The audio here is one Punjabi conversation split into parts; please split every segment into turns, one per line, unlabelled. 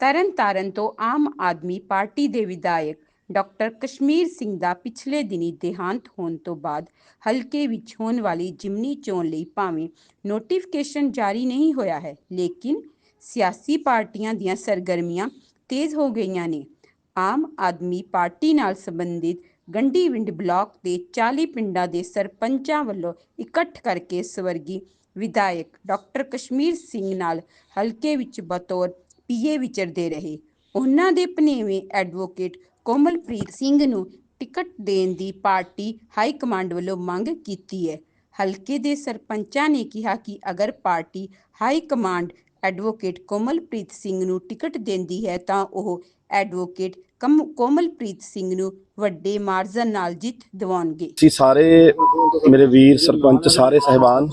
ਤਰਨਤਾਰਨ ਤੋਂ ਆਮ ਆਦਮੀ ਪਾਰਟੀ ਦੇ ਵਿਧਾਇਕ ਡਾਕਟਰ ਕਸ਼ਮੀਰ ਸਿੰਘ ਦਾ ਪਿਛਲੇ ਦਿਨੀ ਦੇਹਾਂਤ ਹੋਣ ਤੋਂ ਬਾਅਦ ਹਲਕੇ ਵਿੱਚ ਹੋਣ ਵਾਲੀ ਜਿਮਨੀ ਚੋਣ ਲਈ ਭਾਵੇਂ ਨੋਟੀਫਿਕੇਸ਼ਨ ਜਾਰੀ ਨਹੀਂ ਹੋਇਆ ਹੈ, ਲੇਕਿਨ ਸਿਆਸੀ ਪਾਰਟੀਆਂ ਦੀਆਂ ਸਰਗਰਮੀਆਂ ਤੇਜ਼ ਹੋ ਗਈਆਂ ਨੇ। ਆਮ ਆਦਮੀ ਪਾਰਟੀ ਨਾਲ ਸੰਬੰਧਿਤ ਗੰਡੀਵਿੰਡ ਬਲਾਕ ਦੇ 40 ਪਿੰਡਾਂ ਦੇ ਸਰਪੰਚਾਂ ਵੱਲੋਂ ਇਕੱਠ ਕਰਕੇ ਸਵਰਗੀ ਵਿਧਾਇਕ ਡਾਕਟਰ ਕਸ਼ਮੀਰ ਸਿੰਘ ਨਾਲ ਹਲਕੇ ਵਿੱਚ ਬਤੌਰ ਪੀਏ ਵਿਚਰਦੇ ਰਹੇ। ਉਹਨਾਂ ਦੇ ਭਨੇਵੇਂ ਐਡਵੋਕੇਟ ਕੋਮਲਪ੍ਰੀਤ ਸਿੰਘ ਨੂੰ ਟਿਕਟ ਦੇਣ ਦੀ ਪਾਰਟੀ ਹਾਈ ਕਮਾਂਡ ਵੱਲੋਂ ਮੰਗ ਕੀਤੀ ਹੈ। ਹਲਕੇ ਦੇ ਸਰਪੰਚਾਂ ਨੇ ਕਿਹਾ ਕਿ ਅਗਰ party high command advocate Komalpreet Singh ਨੂੰ ਟਿਕਟ ਦਿੰਦੀ ਹੈ, ਤਾਂ ਉਹ ਐਡਵੋਕੇਟ ਕਮ, ਕੋਮਲਪ੍ਰੀਤ ਸਿੰਘ ਨੂੰ ਵੱਡੇ ਮਾਰਜਨ ਨਾਲ ਜਿੱਤ ਦਿਵਾਉਣਗੇ।
ਅਸੀਂ ਸਾਰੇ ਮੇਰੇ ਵੀਰ ਸਰਪੰਚ, ਸਾਰੇ ਸਹਿਬਾਨ,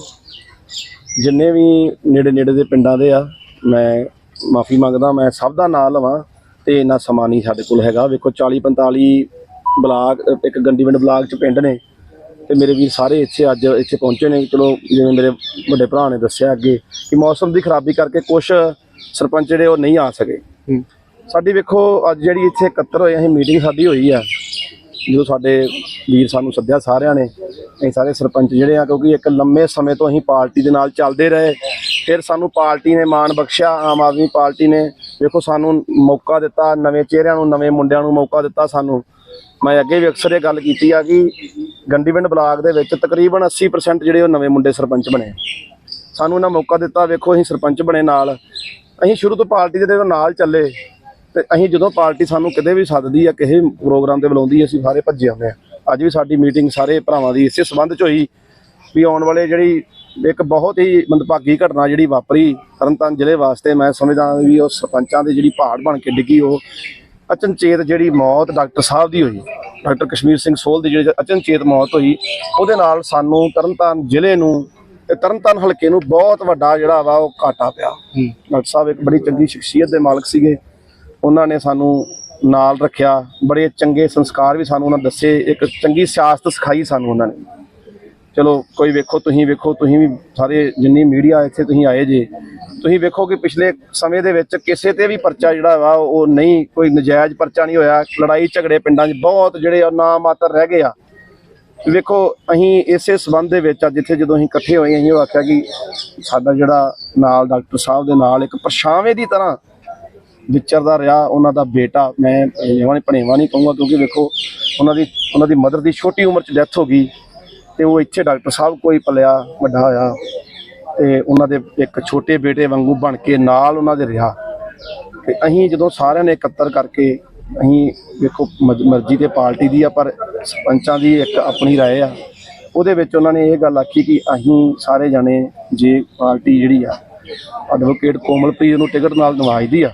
ਜਿੰਨੇ ਵੀ ਨੇੜੇ ਨੇੜੇ ਦੇ ਪਿੰਡਾਂ ਦੇ ਆ, ਮੈਂ ਮਾਫੀ ਮੰਗਦਾ ਮੈਂ ਸਭ ਦਾ ਨਾਂ ਲਵਾਂ ਤੇ ਇੰਨਾ ਸਮਾਂ ਨਹੀਂ ਸਾਡੇ ਕੋਲ ਹੈਗਾ। ਵੇਖੋ 40 45 ਬਲਾਕ ਇੱਕ ਗੰਡੀਵਿੰਡ ਬਲਾਕ ਚ ਪਿੰਡ ਨੇ ਤੇ ਮੇਰੇ ਵੀਰ ਸਾਰੇ ਇੱਥੇ ਅੱਜ ਇੱਥੇ ਪਹੁੰਚੇ ਨੇ। ਚਲੋ ਜਿਵੇਂ ਮੇਰੇ ਵੱਡੇ ਭਰਾ ਨੇ ਦੱਸਿਆ ਅੱਗੇ ਕਿ ਮੌਸਮ ਦੀ ਖਰਾਬੀ ਕਰਕੇ ਕੁਝ ਸਰਪੰਚ ਜਿਹੜੇ ਉਹ ਨਹੀਂ ਆ ਸਕੇ। ਸਾਡੀ ਵੇਖੋ ਅੱਜ ਜਿਹੜੀ ਇੱਥੇ ਇਕੱਤਰ ਹੋਏ ਅਸੀਂ ਮੀਟਿੰਗ ਸਾਡੀ ਹੋਈ ਆ ਜਦੋਂ ਸਾਡੇ ਵੀਰ ਸਾਨੂੰ ਸੱਦਿਆ ਸਾਰਿਆਂ ਨੇ ਅਸੀਂ ਸਾਰੇ ਸਰਪੰਚ ਜਿਹੜੇ ਆ, ਕਿਉਂਕਿ ਇੱਕ ਲੰਮੇ ਸਮੇਂ ਤੋਂ ਅਸੀਂ ਪਾਰਟੀ ਦੇ ਨਾਲ ਚੱਲਦੇ ਰਹੇ। ਫਿਰ ਸਾਨੂੰ ਪਾਰਟੀ ਨੇ ਮਾਣ ਬਖਸ਼ਿਆ, ਆਮ ਆਦਮੀ ਪਾਰਟੀ ਨੇ। ਵੇਖੋ, ਸਾਨੂੰ ਮੌਕਾ ਦਿੱਤਾ, ਨਵੇਂ ਚਿਹਰਿਆਂ ਨੂੰ, ਨਵੇਂ ਮੁੰਡਿਆਂ ਨੂੰ ਮੌਕਾ ਦਿੱਤਾ ਸਾਨੂੰ। ਮੈਂ ਅੱਗੇ ਵੀ ਅਕਸਰ ਇਹ ਗੱਲ ਕੀਤੀ ਆ ਕਿ ਗੰਡੀਵਿੰਡ ਬਲਾਕ ਦੇ ਵਿੱਚ ਤਕਰੀਬਨ 80% ਜਿਹੜੇ ਉਹ ਨਵੇਂ ਮੁੰਡੇ ਸਰਪੰਚ ਬਣੇ। ਸਾਨੂੰ ਇਹਨਾਂ ਮੌਕਾ ਦਿੱਤਾ, ਵੇਖੋ, ਅਸੀਂ ਸਰਪੰਚ ਬਣੇ ਨਾਲ। ਅਸੀਂ ਸ਼ੁਰੂ ਤੋਂ ਪਾਰਟੀ ਦੇ ਨਾਲ ਚੱਲੇ, ਤੇ ਅਸੀਂ ਜਦੋਂ ਪਾਰਟੀ ਸਾਨੂੰ ਕਿਤੇ ਵੀ ਸੱਦਦੀ ਆ, ਕਿਸੇ ਪ੍ਰੋਗਰਾਮ ਤੇ ਬੁਲਾਉਂਦੀ, ਅਸੀਂ ਸਾਰੇ ਭੱਜੇ ਆਉਂਦੇ ਆ। ਅੱਜ ਵੀ ਸਾਡੀ ਮੀਟਿੰਗ ਸਾਰੇ ਭਰਾਵਾਂ ਦੀ ਇਸੇ ਸੰਬੰਧ ਚ ਹੋਈ ਵੀ ਆਉਣ ਵਾਲੇ ਜਿਹੜੀ ਇੱਕ ਬਹੁਤ ਹੀ ਮੰਦਭਾਗੀ ਘਟਨਾ ਜਿਹੜੀ ਵਾਪਰੀ ਤਰਨਤਾਰਨ ਜ਼ਿਲ੍ਹੇ ਵਾਸਤੇ ਮੈਂ ਸਮਝਦਾ ਵੀ ਉਹ ਸਰਪੰਚਾਂ ਦੇ ਜਿਹੜੀ ਪਹਾੜ ਬਣ ਕੇ ਡਿੱਗੀ ਉਹ ਅਚਨਚੇਤ ਜਿਹੜੀ ਮੌਤ ਡਾਕਟਰ ਸਾਹਿਬ ਦੀ ਹੋਈ ਡਾਕਟਰ ਕਸ਼ਮੀਰ ਸਿੰਘ ਸੋਲ ਦੀ ਜਿਹੜੀ ਅਚਨਚੇਤ ਮੌਤ ਹੋਈ ਉਹਦੇ ਨਾਲ ਸਾਨੂੰ ਤਰਨਤਾਰਨ ਜ਼ਿਲ੍ਹੇ ਨੂੰ ਤੇ ਤਰਨਤਾਰਨ ਹਲਕੇ ਨੂੰ ਬਹੁਤ ਵੱਡਾ ਜਿਹੜਾ ਵਾ ਉਹ ਘਾਟਾ ਪਿਆ। ਡਾਕਟਰ ਸਾਹਿਬ ਇੱਕ ਬੜੀ ਚੰਗੀ ਸ਼ਖਸੀਅਤ ਦੇ ਮਾਲਕ ਸੀਗੇ। ਉਹਨਾਂ ਨੇ ਸਾਨੂੰ ਨਾਲ ਰੱਖਿਆ, ਬੜੇ ਚੰਗੇ ਸੰਸਕਾਰ ਵੀ ਸਾਨੂੰ ਉਹਨਾਂ ਦੱਸੇ, ਇੱਕ ਚੰਗੀ ਸਿਆਸਤ ਸਿਖਾਈ ਸਾਨੂੰ ਉਹਨਾਂ ਨੇ। ਚਲੋ, ਕੋਈ ਵੇਖੋ, ਤੁਸੀਂ ਵੇਖੋ, ਤੁਸੀਂ ਵੀ ਸਾਰੇ ਜਿੰਨੀ ਮੀਡੀਆ ਇੱਥੇ ਤੁਸੀਂ ਆਏ ਜੇ, ਤੁਸੀਂ ਵੇਖੋ ਕਿ ਪਿਛਲੇ ਸਮੇਂ ਦੇ ਵਿੱਚ ਕਿਸੇ ਤੇ ਵੀ ਪਰਚਾ ਜਿਹੜਾ ਵਾ, ਉਹ ਨਹੀਂ, ਕੋਈ ਨਜਾਇਜ਼ ਪਰਚਾ ਨਹੀਂ ਹੋਇਆ। ਲੜਾਈ ਝਗੜੇ ਪਿੰਡਾਂ 'ਚ ਬਹੁਤ ਜਿਹੜੇ ਆ ਨਾ ਮਾਤਰ ਰਹਿ ਗਏ ਆ। ਵੇਖੋ, ਅਸੀਂ ਇਸੇ ਸਬੰਧ ਦੇ ਵਿੱਚ ਅੱਜ ਜਿੱਥੇ ਜਦੋਂ ਅਸੀਂ ਇਕੱਠੇ ਹੋਏ, ਅਸੀਂ ਉਹ ਆਖਿਆ ਕਿ ਸਾਡਾ ਜਿਹੜਾ ਨਾਲ ਡਾਕਟਰ ਸਾਹਿਬ ਦੇ ਨਾਲ ਇੱਕ ਪਰਛਾਵੇਂ ਦੀ ਤਰ੍ਹਾਂ ਵਿਚਰਦਾ ਰਿਹਾ ਉਹਨਾਂ ਦਾ ਬੇਟਾ ਮੈਂ ਭਣੇਵਾ ਭਣੇਵਾ ਨਹੀਂ ਕਹੂੰਗਾ ਕਿਉਂਕਿ ਵੇਖੋ ਉਹਨਾਂ ਦੀ ਉਹਨਾਂ ਦੀ ਮਦਰ ਦੀ ਛੋਟੀ ਉਮਰ 'ਚ ਡੈਥ ਹੋ ਗਈ ਤੇ ਉਹ ਇੱਥੇ ਡਾਕਟਰ ਸਾਹਿਬ ਕੋਈ ਪਲਿਆ ਵੱਡਾ ਹੋਇਆ ਤੇ ਉਹਨਾਂ ਦੇ ਇੱਕ ਛੋਟੇ ਬੇਟੇ ਵਾਂਗੂ ਬਣ ਕੇ ਨਾਲ ਉਹਨਾਂ ਦੇ ਰਿਹਾ ਤੇ ਅਸੀਂ ਜਦੋਂ ਸਾਰਿਆਂ ਨੇ ਇਕੱਤਰ ਕਰਕੇ ਅਸੀਂ ਵੇਖੋ ਮਜ- ਮਰਜ਼ੀ ਤੇ ਪਾਰਟੀ ਦੀ ਆ ਪਰ ਸਰਪੰਚਾਂ ਦੀ ਇੱਕ ਆਪਣੀ رائے ਆ ਉਹਦੇ ਵਿੱਚ ਉਹਨਾਂ ਨੇ ਇਹ ਗੱਲ ਆਖੀ ਕਿ ਅਸੀਂ ਸਾਰੇ ਜਾਣੇ ਜੇ ਪਾਰਟੀ ਜਿਹੜੀ ਆ ਐਡਵੋਕੇਟ ਕੋਮਲਪ੍ਰੀਤ ਨੂੰ ਟਿਕਟ ਨਾਲ ਨਵਾਜਦੀ ਆ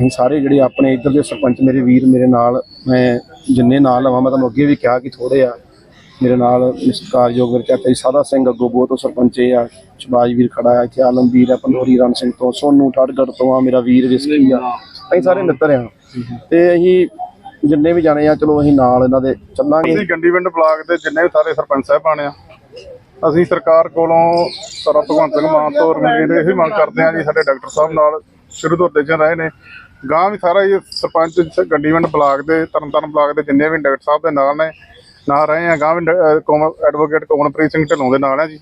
ਅਸੀਂ ਸਾਰੇ ਜਿਹੜੇ ਆਪਣੇ ਇੱਧਰ ਦੇ ਸਰਪੰਚ, ਮੇਰੇ ਵੀਰ ਮੇਰੇ ਨਾਲ, ਮੈਂ ਜਿੰਨੇ ਨਾਲ ਲਵਾਂ ਮੈਂ ਤੁਹਾਨੂੰ ਅੱਗੇ ਵੀ ਕਿਹਾ ਕਿ ਥੋੜੇ ਆ, ਮੇਰੇ ਨਾਲ ਸਤਿਕਾਰਯੋਗ ਮੇਰੇ ਚਾਚਾ ਸਾਦਾ ਸਿੰਘ ਅੱਗੋਂ ਬਹੁਤ ਸਰਪੰਚ ਆ ਸ਼ਬਾਜ ਵੀਰ ਖੜਾ ਆ, ਇੱਥੇ ਆਲਮਵੀਰ ਆ, ਪੰਡੋਰੀ ਰਣ ਸਿੰਘ ਤੋਂ, ਸੋਨੂ ਠੜਗੜ ਤੋਂ ਆ, ਮੇਰਾ ਵੀਰ ਵਿਸਕੀ ਆ। ਅਸੀਂ ਸਾਰੇ ਮਿੱਤਰ ਆ। ਤੇ ਅਸੀਂ ਜਿੰਨੇ ਵੀ ਜਾਣੇ ਆ, ਚਲੋ ਅਸੀਂ ਨਾਲ ਇਹਨਾਂ ਦੇ ਚੱਲਾਂਗੇ।
ਅਸੀਂ ਗੰਡੀਵਿੰਡ ਬਲਾਕ ਦੇ ਜਿੰਨੇ ਵੀ ਸਾਰੇ ਸਰਪੰਚ ਸਾਹਿਬਾਨ ਆ, ਅਸੀਂ ਸਰਕਾਰ ਕੋਲੋਂ ਸਰ ਭਗਵੰਤ ਸਿੰਘ ਮਾਨ ਤੋਂ ਰਮੀਰ ਇਹ ਮੰਗ ਕਰਦੇ ਆ ਜੀ, ਸਾਡੇ ਡਾਕਟਰ ਸਾਹਿਬ ਨਾਲ ਸ਼ੁਰੂ ਤੋਂ ਦੇ ਰਹੇ ਨੇ। ਗਾਂ ਵੀ ਸਾਰਾ ਇਹ ਸਰਪੰਚ ਸ- ਬਲਾਕ ਦੇ, ਤਰਨਤਾਰਨ ਬਲਾਕ ਦੇ ਜਿੰਨੇ ਵੀ ਡਾਕਟਰ ਸਾਹਿਬ ਦੇ ਨਾਲ ਨੇ, ਨਾਲ ਰਹੇ ਆ ਗਾਂ ਵੀ ਡ- ਐਡਵੋਕੇਟ ਕੋਮਲਪ੍ਰੀਤ ਸਿੰਘ ਢਿੱਲੋਂ ਦੇ ਨਾਲ ਆ ਜੀ।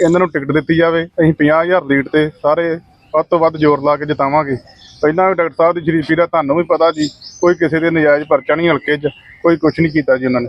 ਇਹਨਾਂ ਨੂੰ ਟਿਕਟ ਦਿੱਤੀ ਜਾਵੇ, ਅਸੀਂ 50000 ਲੀਡ ਤੇ ਸਾਰੇ ਵੱਧ ਤੋਂ ਵੱਧ ਜ਼ੋਰ ਲਾ ਕੇ ਜਿਤਾਵਾਂਗੇ। ਪਹਿਲਾਂ ਵੀ ਡਾਕਟਰ ਸਾਹਿਬ ਦੀ ਸ਼ਰੀਫੀ ਦਾ ਤੁਹਾਨੂੰ ਵੀ ਪਤਾ ਜੀ, ਕੋਈ ਕਿਸੇ ਦੇ ਨਜਾਇਜ਼ ਪਰਚਾ ਨਹੀਂ ਹਲਕੇ 'ਚ, ਕੋਈ ਕੁਝ ਨਹੀਂ ਕੀਤਾ ਜੀ ਉਹਨਾਂ ਨੇ।